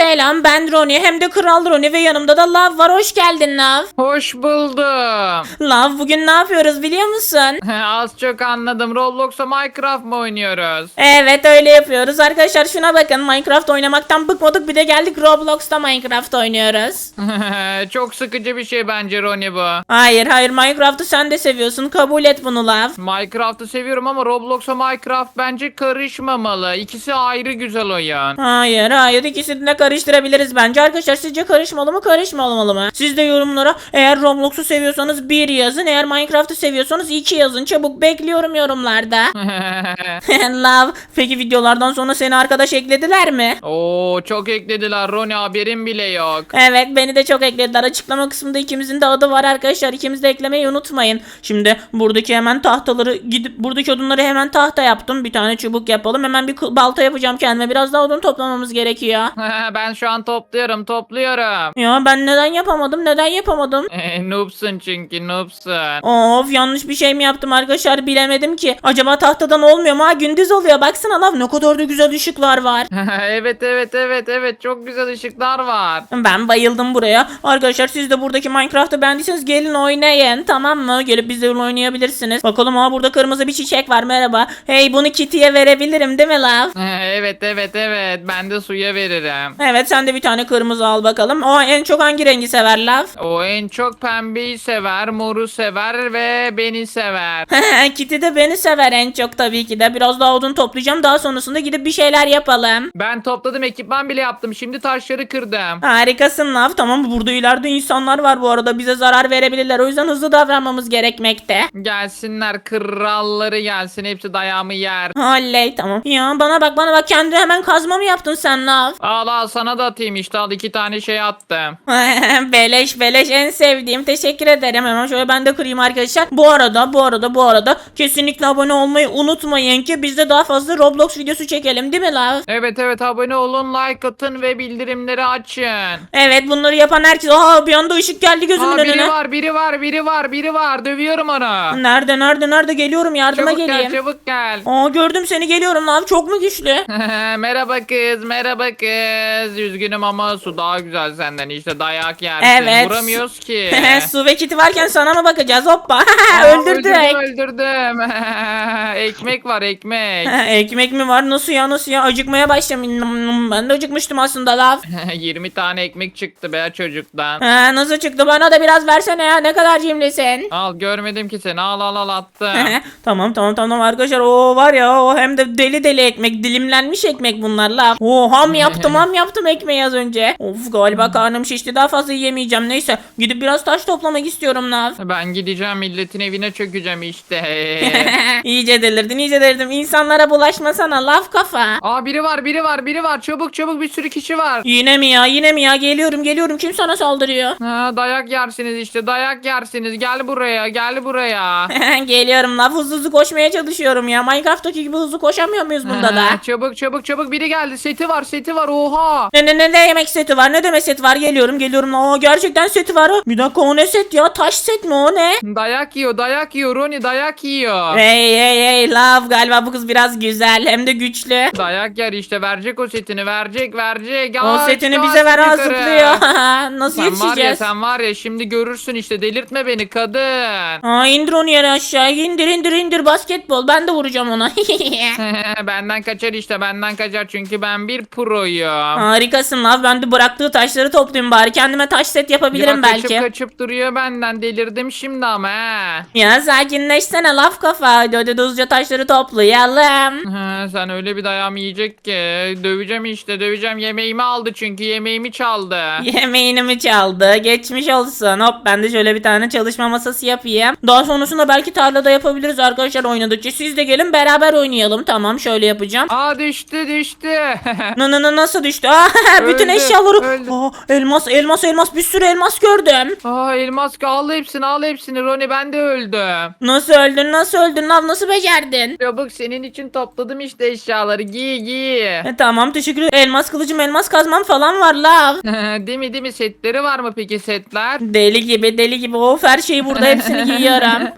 Selam ben Roni hem de Kral Roni ve yanımda da Lav var. Hoş geldin Lav. Hoş buldum. Lav bugün ne yapıyoruz biliyor musun? Az çok anladım. Roblox'a Minecraft mı oynuyoruz? Evet öyle yapıyoruz. Arkadaşlar şuna bakın Minecraft oynamaktan bıkmadık bir de geldik Roblox'ta Minecraft oynuyoruz. çok sıkıcı bir şey bence Roni bu. Hayır hayır Minecraft'ı sen de seviyorsun kabul et bunu Lav. Minecraft'ı seviyorum ama Roblox'a Minecraft bence karışmamalı. İkisi ayrı güzel oyun. Hayır hayır ikisini de karıştırabiliriz bence. Arkadaşlar sizce karışmalı mı karışmamalı mı? Siz de yorumlara eğer Roblox'u seviyorsanız 1 yazın. Eğer Minecraft'ı seviyorsanız 2 yazın. Çabuk bekliyorum yorumlarda. Love. Peki videolardan sonra seni arkadaş eklediler mi? Oo çok eklediler Roni haberim bile yok. Evet beni de çok eklediler. Açıklama kısmında ikimizin de adı var arkadaşlar. İkimiz de eklemeyi unutmayın. Şimdi buradaki hemen tahtaları gidip buradaki odunları hemen tahta yaptım. Bir tane çubuk yapalım. Hemen bir balta yapacağım kendime. Biraz daha odun toplamamız gerekiyor. ben şu an topluyorum topluyorum. Ya ben neden yapamadım? Neden yapamadım? E, noobsun çünkü noobsun. Of yanlış bir şey mi yaptım arkadaşlar bilemedim ki. Acaba tahtadan olmuyor mu? Ha gündüz oluyor. Baksana lan ne kadar da güzel ışıklar var. evet evet evet evet çok güzel ışıklar var. Ben bayıldım buraya. Arkadaşlar siz de buradaki Minecraft'ı beğendiyseniz gelin oynayın tamam mı? Gelip bizle oynayabilirsiniz. Bakalım ha burada kırmızı bir çiçek var merhaba. Hey bunu Kitty'ye verebilirim değil mi Lav? evet evet evet ben de suya veririm. Evet sen de bir tane kırmızı al bakalım. O en çok hangi rengi sever Lav? O en çok pembeyi sever, moru sever ve beni sever. Kitty de beni sever en çok tabii ki de. Biraz daha odun toplayacağım. Daha sonrasında gidip bir şeyler yapalım. Ben topladım ekipman bile yaptım. Şimdi taşları kırdım. Harikasın Lav. Tamam burada ileride insanlar var bu arada. Bize zarar verebilirler. O yüzden hızlı davranmamız gerekmekte. Gelsinler kralları gelsin hepsi dayağımı yer. Oley tamam. Ya bana bak bana bak kendi hemen kazma mı yaptın sen Lav? Al al sana da atayım işte al iki tane şey attım. beleş beleş en sevdiğim. Teşekkür ederim. Hemen şöyle ben de kırayım arkadaşlar. Bu arada bu arada bu arada kesinlikle abone olmayı unutmayın ki biz de daha fazla Roblox videosu çekelim değil mi Lav? Evet evet abone olun like atın ve bildirimleri açın. Evet bunları yapan herkes. Aa bir anda ışık geldi gözümün Aa, biri önüne. var biri var biri var biri var dövüyorum onu. Nerede nerede nerede geliyorum yardıma Çabuk geleyim. gel çabuk gel. Aa gördüm seni geliyorum lan çok mu güçlü? merhaba kız merhaba kız. Üzgünüm ama su daha güzel senden işte dayak yersin. Evet. Vuramıyoruz ki. Su ve kiti varken sana mı bakacağız hoppa Aa, öldürdük. Öldürdüm öldürdüm. ekmek var ekmek. Ekmek mi var nasıl ya nasıl ya acıkmaya başladım ben de acıkmıştım aslında laf. 20 tane ekmek çıktı be çocuktan. Ha, nasıl çıktı bana da biraz versene ya ne kadar cimrisin. Al görmedim ki seni al al al attım. tamam tamam tamam arkadaşlar o var ya o hem de deli deli ekmek dilimlenmiş ekmek bunlar laf. Oo ham yaptım ham yaptım ekmeği az önce. Of galiba karnım şişti daha fazla yemeyeceğim neyse gidip biraz taş toplamak istiyorum laf. ben gideceğim milletin evine çökeceğim işte. iyice delirdin iyice delirdim insanlara bulaşmasana laf kafa. Aa biri var biri var biri var çabuk çabuk bir sürü kişi var. Yine mi ya yine mi ya geliyorum geliyorum kim sana saldırıyor? Ha, dayak yersiniz işte dayak yersiniz gel buraya gel buraya. geliyorum laf hızlı hızlı koşmaya çalışıyorum ya Minecraft'taki gibi hızlı koşamıyor muyuz bunda da? Çabuk çabuk çabuk biri geldi seti var seti var oha. Ne ne ne ne yemek seti var ne demek set var geliyorum geliyorum aa gerçekten seti var bir dakika o ne set ya taş set mi o ne? Dayak yiyor dayak yiyor Roni dayak yiyor. Hey hey hey love galiba bu kız biraz güzel hem de güçlü. Dayak yer işte verecek o setini verecek verecek. O Kaç, setini kaç bize ver ha yukarı. zıplıyor. Nasıl Sen var ya yetişeceğiz? sen var ya şimdi görürsün işte delirtme beni kadın. Aa indir onu yere aşağı indir indir indir basketbol ben de vuracağım ona. benden kaçar işte benden kaçar çünkü ben bir proyum. Harikasın love ben de bıraktığı taşları toplayayım bari kendime taş set yapabilirim Ya kaçıp belki. kaçıp duruyor benden delirdim şimdi ama he. Ya sakinleşsene laf kafa hadi hadi hızlıca taşları toplayalım. Ha, sen öyle bir dayağımı yiyecek ki döveceğim işte döveceğim yemeğimi aldı çünkü yemeğimi çaldı. Yemeğini mi çaldı? Geçmiş olsun. Hop ben de şöyle bir tane çalışma masası yapayım. Daha sonrasında belki tarlada yapabiliriz arkadaşlar oynadıkça. Siz de gelin beraber oynayalım. Tamam şöyle yapacağım. Aa düştü düştü. Na na na nasıl düştü? Aa, bütün Öldü, eşyaları. öldü. Aa, elmas elmas elmas bir sürü elmas gördüm. Aa elmas al hepsini al hepsini Roni ben de öldüm. Nasıl öldün? Nasıl öldün? Lan nasıl becerdin? Çabuk senin için topladım işte eşyaları giy giy. E, tamam teşekkür ederim. Elmas kılıcım, elmas kazmam falan var lav. değil mi değil mi setleri var mı peki setler? Deli gibi deli gibi. Of her şeyi burada hepsini giyiyorum.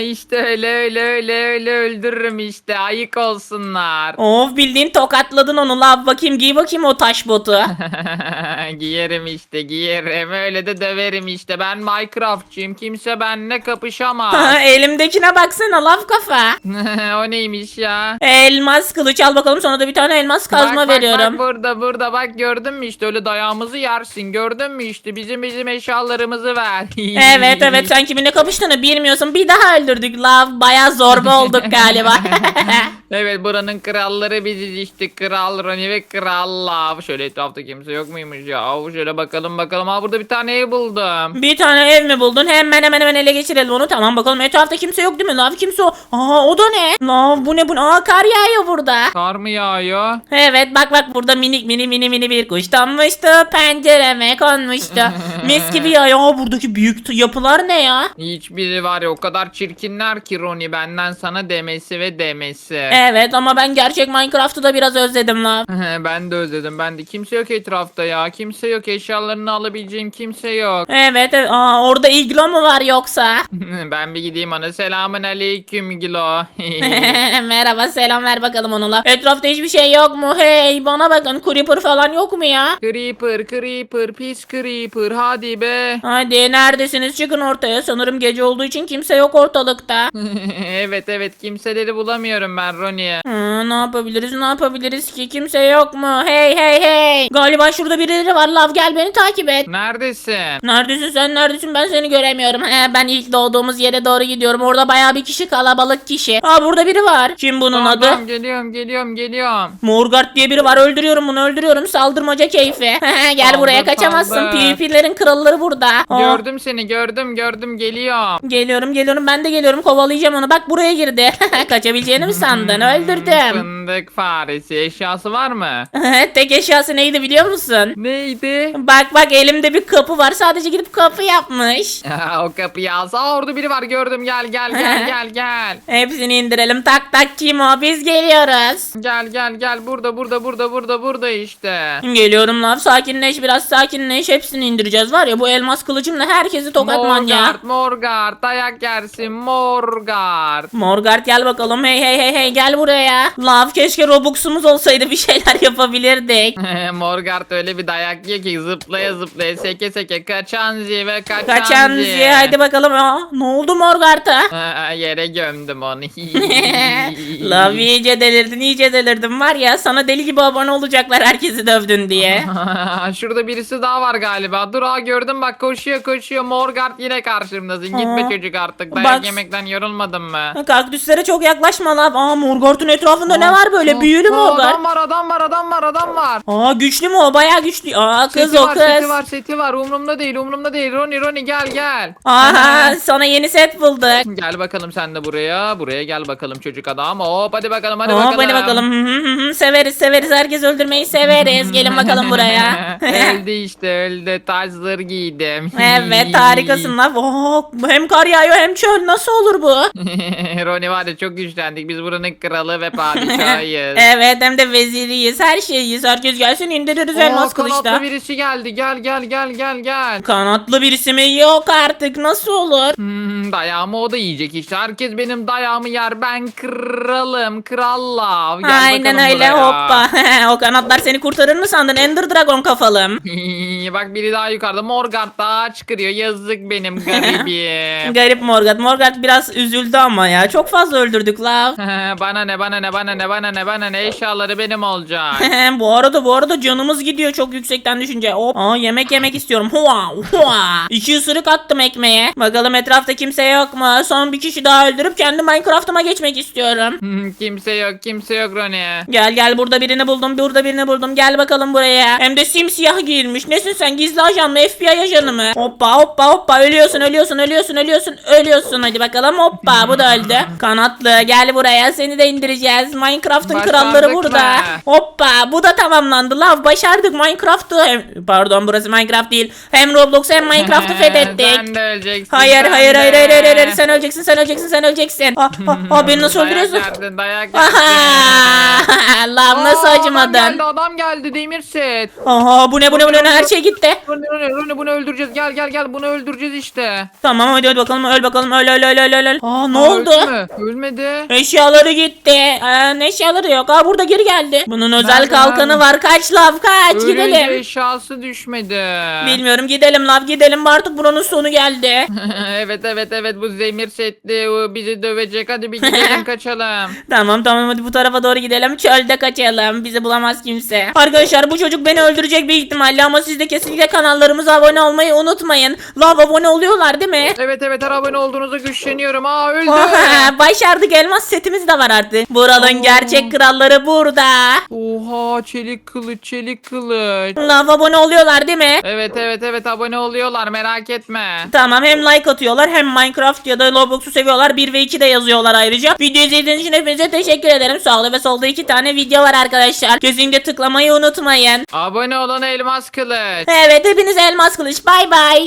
işte öyle öyle öyle öyle öldürürüm işte ayık olsunlar. Of bildiğin tokatladın onu lav. Bakayım giy bakayım o taş botu. giyerim işte giyerim öyle de döverim işte ben Minecraftçıyım kimse benimle kapışamaz. Elimdekine baksana laf kafa. o neymiş ya? Elmas kılıç al bakalım sana da bir tane elmas kazma Bak, bak, veriyorum. Bak, burada burada bak gördün mü işte öyle dayağımızı yersin gördün mü işte bizim bizim eşyalarımızı ver. Evet evet sen kiminle kapıştığını bilmiyorsun. Bir daha öldürdük lav. Baya zorba olduk galiba. Evet buranın kralları biziz işte kral Roni ve kral Lav. Şöyle etrafta kimse yok muymuş ya? Şöyle bakalım bakalım. Ha burada bir tane ev buldum. bir tane ev mi buldun? Hemen hemen hemen ele geçirelim onu. Tamam bakalım etrafta kimse yok değil mi lav? Kimse o. Aa o da ne? Lav bu ne bu? Aa kar yağıyor burada. Kar mı yağıyor? Evet bak bak burada minik mini mini mini bir kuş donmuştu. Pencereme konmuştu. Mis gibi yağıyor. Aa buradaki büyük yapılar ne ya? Hiçbiri var ya o kadar çirkinler ki Roni benden sana demesi ve demesi. Evet ama ben gerçek Minecraft'ı da biraz özledim lav. ben de özledim ben de. Kimse yok etrafta ya. Kimse yok. Eşyalarını alabileceğim kimse yok. Evet, evet. Aa, orada iglo mu var yoksa? ben bir gideyim ona. Selamun aleyküm Gilo. Merhaba selam ver bakalım onunla. Etrafta hiçbir şey yok mu? Hey bana bakın creeper falan yok mu ya? creeper, creeper, pis creeper. Hadi be. Hadi neredesiniz çıkın ortaya. Sanırım gece olduğu için kimse yok ortalıkta. evet evet kimseleri bulamıyorum ben Roni. Ne yapabiliriz ne yapabiliriz ki kimse yok mu? Hey hey hey. Galiba şurada birileri var lav gel beni takip et. Neredesin? Neredesin sen neredesin ben seni göremiyorum. He, ben ilk doğduğumuz yere doğru gidiyorum. Orada bayağı bir kişi kalabalık kişi. Aa burada biri var. Kim bunun Tamam, adı? tamam, geliyorum geliyorum geliyorum. Morgard diye biri var öldürüyorum bunu öldürüyorum saldırmaca keyfi. Gel Saldır, buraya kaçamazsın saldır. PvP'lerin kralları burada. Aa, Gördüm seni gördüm gördüm geliyorum. Geliyorum geliyorum ben de geliyorum kovalayacağım onu bak buraya girdi. Kaçabileceğini mi sandın öldürdüm. Fındık faresi eşyası var mı? Tek eşyası neydi biliyor musun? Neydi? Bak bak elimde bir kapı var sadece gidip kapı yapmış. o kapıyı alsa Aa, orada biri var gördüm gel gel gel gel gel. Hepsini indirelim tak tak kim o biz geliyoruz. Gel gel gel burada burada burada burada burada işte. Geliyorum lan sakinleş biraz sakinleş hepsini indireceğiz var ya bu elmas kılıcımla herkesi tokatman ya. Morgard Morgard dayak yersin Morgard. Morgard gel bakalım hey hey hey hey gel buraya. Lav keşke Robux'umuz olsaydı bir şeyler yapabilirdik. Morgard öyle bir dayak yiyor ki zıplaya zıplaya seke seke kaçanzi ve kaçanzi. Kaçan Zi hadi bakalım. Aa, ne oldu Morgard'a? Aa, Yere gömdüm onu. Lav iyice delirdin iyice delirdin var ya sana deli gibi abone olacaklar herkesi dövdün diye. Şurada birisi daha var galiba. Dur aa gördüm bak koşuyor koşuyor. Morgard yine karşımdasın. Gitme Aa. çocuk artık. Dayak Bak- yemekten yorulmadın mı? Kaktüslere çok yaklaşma Lav. Aa Morgard'ın etrafında ne var böyle Aa, büyülü aa, Morgard. Adam var adam var adam var adam var. Aa güçlü mü o bayağı güçlü. Aa kız seti o var, kız. Seti var seti var umurumda değil umurumda değil. Roni Roni gel gel. Aha sana yeni set bulduk. Gel bakalım sen de buraya. Buraya gel bakalım çocuk adam. Hop hadi bakalım hadi Hop bakalım. hadi bakalım. Hı hı hı hı. severiz severiz herkes öldürmeyi severiz. Gelin bakalım buraya. öldü işte öldü. Taşları giydim. evet harikasın lan. Hem kar yağıyor hem çöl nasıl olur bu? Roni var ya çok güçlendik. Biz buranın kralı ve padişahıyız. evet hem de veziriyiz her şeyiz. Herkes gelsin indiririz elmas Aa, kanatlı birisi geldi. Gel gel gel gel gel. Kanatlı birisi mi? Yok artık nasıl olur? Hmm, dayağımı o da yiyecek işte. Herkes benim dayağımı yer. Ben kralım. Kralla. Gel Aynen bakalım öyle buraya. hoppa. o kanatlar seni kurtarır mı sandın? Ender Dragon kafalım. Bak biri daha yukarıda. Morgard daha çıkırıyor. Yazık benim garibim. Garip Morgat. Morgat biraz üzüldü ama ya. Çok fazla öldürdük la. bana ne bana ne bana ne bana ne bana ne eşyaları benim olacak. bu arada bu arada canımız gidiyor çok yüksekten düşünce. Hop. Aa, yemek yemek istiyorum. Hua, hua. İki ısırık attım ekmeğe. Bakalım etrafta kimse yok mu? Son bir kişi daha öldürüp kendi Minecraft'ıma geçmek istiyorum. Kimse yok kimse yok Roni. Gel gel burada birini buldum burada birini buldum gel bakalım buraya. Hem de simsiyah giyilmiş. Nesin sen gizli ajan mı FBI ajanı mı? Hoppa hoppa hoppa ölüyorsun ölüyorsun ölüyorsun ölüyorsun ölüyorsun. Hadi bakalım hoppa bu da öldü. Kanatlı gel buraya seni de indireceğiz. Minecraft'ın Başardık kralları burada. Hoppa bu da tamamlandı. Lav başardık Minecraft'ı. Hem- Pardon burası Minecraft değil. Hem Roblox'u hem Minecraft'ı fethettik. Sen de öleceksin. Hayır sen hayır de. hayır hayır hayır hayır sen öleceksin sen öleceksin sen öleceksin. Ah, ah, beni nasıl Dayak öldürüyorsun? yerdin, dayak yerdin. Aha! Lav nasıl Aa, Adam acımadın? geldi adam geldi demir set. Aha bu ne bu ne bu ne her şey gitti. Roni Roni Roni bunu öldüreceğiz. Gel gel gel bunu öldüreceğiz işte. Tamam hadi hadi bakalım öl bakalım öl öl öl öl öl. öl. Aa ne Aa, oldu? mü? Ölmedi. Eşyaları gitti. Ee, eşyaları yok. Aa burada geri geldi. Bunun özel Nerede, kalkanı nerede? var kaç lav kaç Ölünce gidelim. eşyası düşmedi. Bilmiyorum gidelim lav gidelim artık buranın sonu geldi. evet evet evet bu zemir setli o bizi dövecek. Hadi bir gidelim kaçalım. tamam tamam hadi bu tarafa doğru gidelim çölde kaçalım bizi bulamaz kimse. Arkadaşlar bu çocuk beni öldürecek büyük ihtimalle ama siz de kesinlikle kanallarımıza abone olmayı unutmayın. Lav abone oluyorlar değil mi? Evet evet her abone olduğunuzda güçleniyorum. Aa öldü. Oha, başardık elmas setimiz de var artık. Buranın gerçek kralları burada. Oha çelik kılıç çelik kılıç. Lav abone oluyorlar değil mi? Evet evet evet abone oluyorlar merak etme. Tamam hem like atıyorlar hem Minecraft ya da Roblox'u seviyorlar 1 ve 2 de yazıyorlar ayrıca. Video izlediğiniz için hepinize teşekkür ederim. Sağda ve solda iki tane video var arkadaşlar. Kesinlikle tıklamayı unutmayın. Abone olan elmas kılıç. Evet hepinize elmas kılıç bay bay.